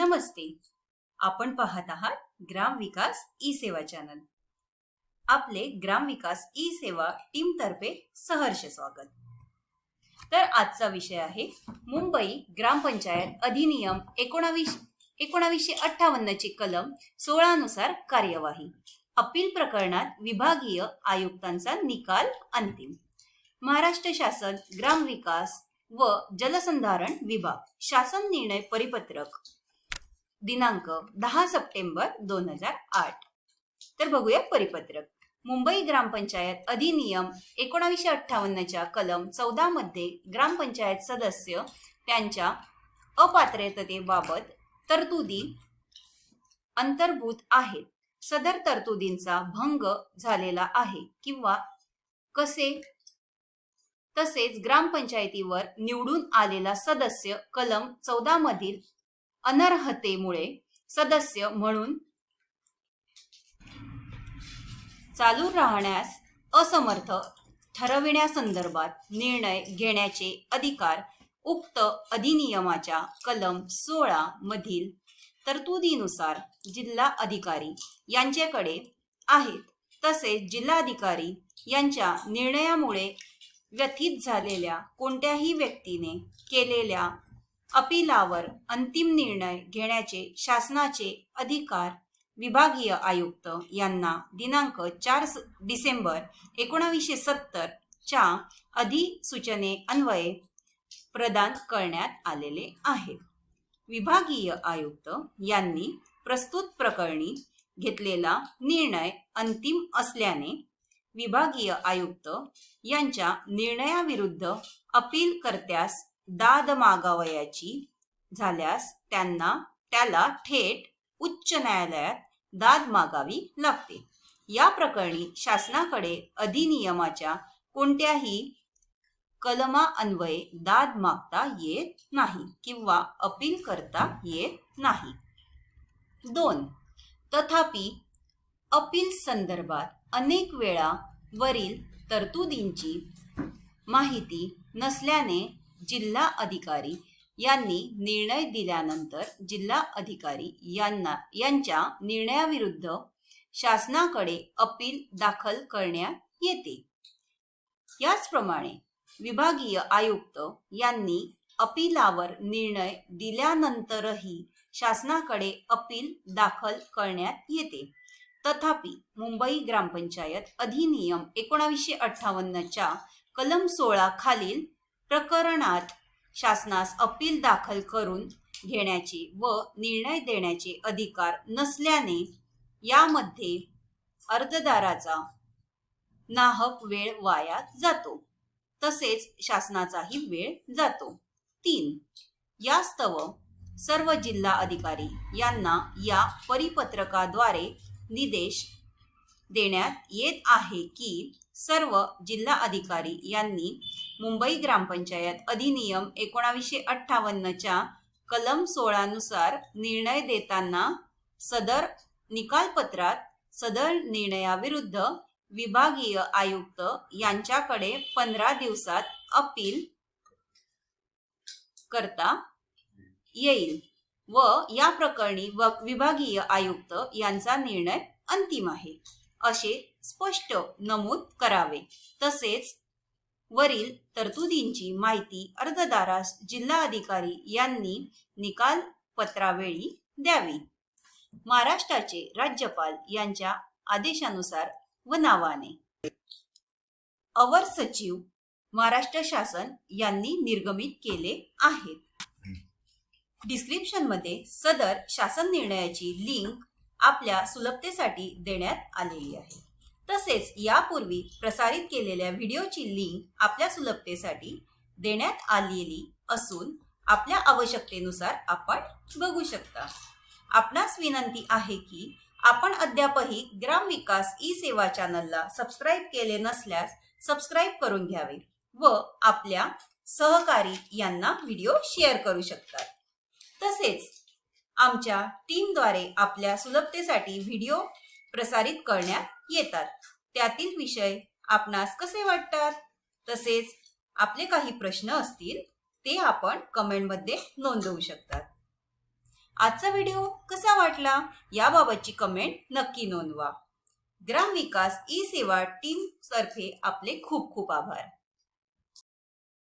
नमस्ते. आपण पाहत आहात ग्राम विकास ई सेवा चॅनल. आपले ग्राम विकास ई सेवा टीम तर्फे सहर्ष स्वागत. तर आजचा विषय आहे मुंबई ग्रामपंचायत अधिनियम एकोणावीस एकोणावीसशे अठ्ठावन्न ची कलम सोळा नुसार कार्यवाही. अपील प्रकरणात विभागीय आयुक्तांचा निकाल अंतिम. महाराष्ट्र शासन ग्रामविकास व जलसंधारण विभाग शासन निर्णय परिपत्रक. दिनांक दहा सप्टेंबर दोन हजार आठ. तर बघूया परिपत्रक. मुंबई ग्रामपंचायत अधिनियम एकोणावीसशे अठ्ठावन्नच्या कलम चौदा मध्ये ग्रामपंचायत सदस्य त्यांच्या अपात्रतेबाबत तरतुदी अंतर्भूत आहेत. सदर तरतुदींचा भंग झालेला आहे किंवा कसे? तसेच ग्रामपंचायतीवर निवडून आलेला सदस्य कलम चौदा मधील अनर्हतेमुळे सदस्य म्हणून चालू राहण्यास असमर्थ ठरविण्यासंदर्भात निर्णय घेण्याचे अधिकार उक्त अधिनियमाच्या कलम सोळा मधील तरतुदीनुसार जिल्हा अधिकारी यांच्याकडे आहेत. तसेच जिल्हाधिकारी यांच्या निर्णयामुळे व्यथित झालेल्या कोणत्याही व्यक्तीने केलेल्या अपिलावर अंतिम निर्णय घेण्याचे शासनाचे अधिकार विभागीय आयुक्त यांना दिनांक चार स- डिसेंबर एकोणावीसशे सत्तर च्या अधिसूचने अन्वये प्रदान करण्यात आलेले आहेत विभागीय आयुक्त यांनी प्रस्तुत प्रकरणी घेतलेला निर्णय अंतिम असल्याने विभागीय आयुक्त यांच्या निर्णयाविरुद्ध अपील करत्यास दाद मागावयाची झाल्यास त्यांना त्याला थेट उच्च न्यायालयात दाद मागावी लागते. या प्रकरणी शासनाकडे अधिनियमाच्या कोणत्याही कलमा अन्वये दाद मागता येत नाही किंवा अपील करता येत नाही. दोन तथापि अपील संदर्भात अनेक वेळा वरील तरतुदींची माहिती नसल्याने जिल्हा अधिकारी यांनी निर्णय दिल्यानंतर जिल्हा अधिकारी यांना यांच्या निर्णयाविरुद्ध शासनाकडे अपील दाखल करण्यात येते. याचप्रमाणे विभागीय आयुक्त यांनी अपिलावर निर्णय दिल्यानंतरही शासनाकडे अपील दाखल करण्यात येते. तथापि मुंबई ग्रामपंचायत अधिनियम एकोणावीसशे अठ्ठावन्नच्या कलम सोळा खालील प्रकरणात शासनास अपील दाखल करून घेण्याचे व निर्णय देण्याचे अधिकार नसल्याने यामध्ये अर्जदाराचा नाहक वेळ वाया जातो. तसेच शासनाचाही वेळ जातो. तीन यास्तव सर्व जिल्हा अधिकारी यांना या परिपत्रकाद्वारे निदेश देण्यात येत आहे की सर्व जिल्हा अधिकारी यांनी मुंबई ग्रामपंचायत अधिनियम एकोणावीसशे अठ्ठावन्नच्या कलम सोळानुसार निर्णय देताना सदर निकालपत्रात सदर निर्णयाविरुद्ध विभागीय आयुक्त यांच्याकडे पंधरा दिवसात अपील करता येईल व या प्रकरणी विभागीय आयुक्त यांचा निर्णय अंतिम आहे. असे स्पष्ट नमूद करावे. तसेच वरील तरतुदींची माहिती अर्जदारास जिल्हा अधिकारी यांनी निकाल पत्रावेळी द्यावी. महाराष्ट्राचे राज्यपाल यांच्या आदेशानुसार व नावाने. अवर सचिव महाराष्ट्र शासन यांनी निर्गमित केले आहेत. डिस्क्रिप्शनमध्ये सदर शासन निर्णयाची लिंक आपल्या सुलभतेसाठी देण्यात आलेली आहे. तसेच यापूर्वी प्रसारित केलेल्या व्हिडिओची लिंक आपल्या सुलभतेसाठी देण्यात आलेली असून आपल्या आवश्यकतेनुसार आपण बघू शकता. आपणास विनंती आहे की आपण अद्यापही ग्राम विकास ई सेवा चॅनलला सबस्क्राईब केले नसल्यास सबस्क्राईब करून घ्यावे व आपल्या सहकारी यांना व्हिडिओ शेअर करू शकतात. तसेच आमच्या टीमद्वारे आपल्या सुलभतेसाठी व्हिडिओ प्रसारित करण्यात येतात. त्यातील विषय आपणास कसे वाटतात? तसेच आपले काही प्रश्न असतील ते आपण कमेंटमध्ये नोंदवू शकतात. आजचा व्हिडिओ कसा वाटला? याबाबतची कमेंट नक्की नोंदवा. ग्रामविकास ई सेवा टीम तर्फे आपले खूप खूप आभार.